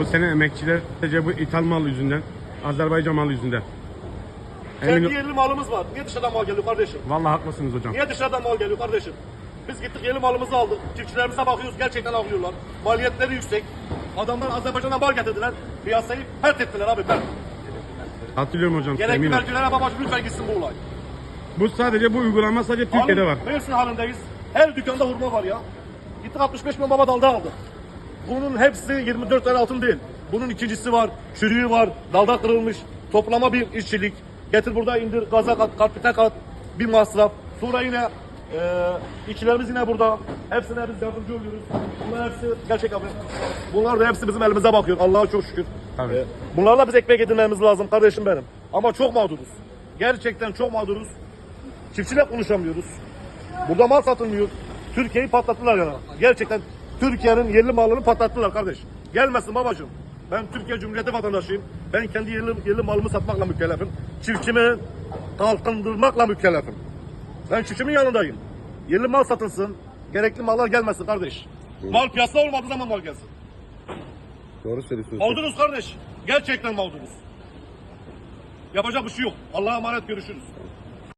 Bu sene emekçiler sadece bu ithal mal yüzünden, Azerbaycan malı yüzünden. Kendi Emin, yerli malımız var. Niye dışarıdan mal geliyor kardeşim? vallahi haklısınız hocam. Niye dışarıdan mal geliyor kardeşim? Biz gittik yerli malımızı aldık. Çiftçilerimize bakıyoruz gerçekten alıyorlar. Maliyetleri yüksek. Adamlar Azerbaycan'dan mal getirdiler. Piyasayı pert ettiler abi pert. Hatırlıyorum hocam. Gerekli vergilere babacım lütfen gitsin bu olay. Bu sadece bu uygulama sadece Türkiye'de var. Mersin halindeyiz. Her dükkanda hurma var ya. Gittik 65 milyon baba dalda aldık. Bunun hepsi 24 tane altın değil. Bunun ikincisi var, çürüğü var, dalda kırılmış. Toplama bir işçilik. Getir burada indir, gaza kat, karpite kat, bir masraf. Sonra yine e, işçilerimiz yine burada. Hepsine biz yardımcı oluyoruz. Bunlar hepsi gerçek abi. Bunlar da hepsi bizim elimize bakıyor. Allah'a çok şükür. Tabii. E, bunlarla biz ekmek edinmemiz lazım kardeşim benim. Ama çok mağduruz. Gerçekten çok mağduruz. Çiftçiyle konuşamıyoruz. Burada mal satılmıyor. Türkiye'yi patlattılar ya. Gerçekten Türkiye'nin yerli malını patlattılar kardeş. Gelmesin babacığım. Ben Türkiye Cumhuriyeti vatandaşıyım. Ben kendi yerli, yerli malımı satmakla mükellefim. Çiftçimi kalkındırmakla mükellefim. Ben çiftçimin yanındayım. Yerli mal satılsın. Gerekli mallar gelmesin kardeş. Mal piyasada olmadığı zaman mal gelsin. Doğru söylüyorsunuz. Mağduruz kardeş. Gerçekten mağduruz. Yapacak bir şey yok. Allah'a emanet görüşürüz.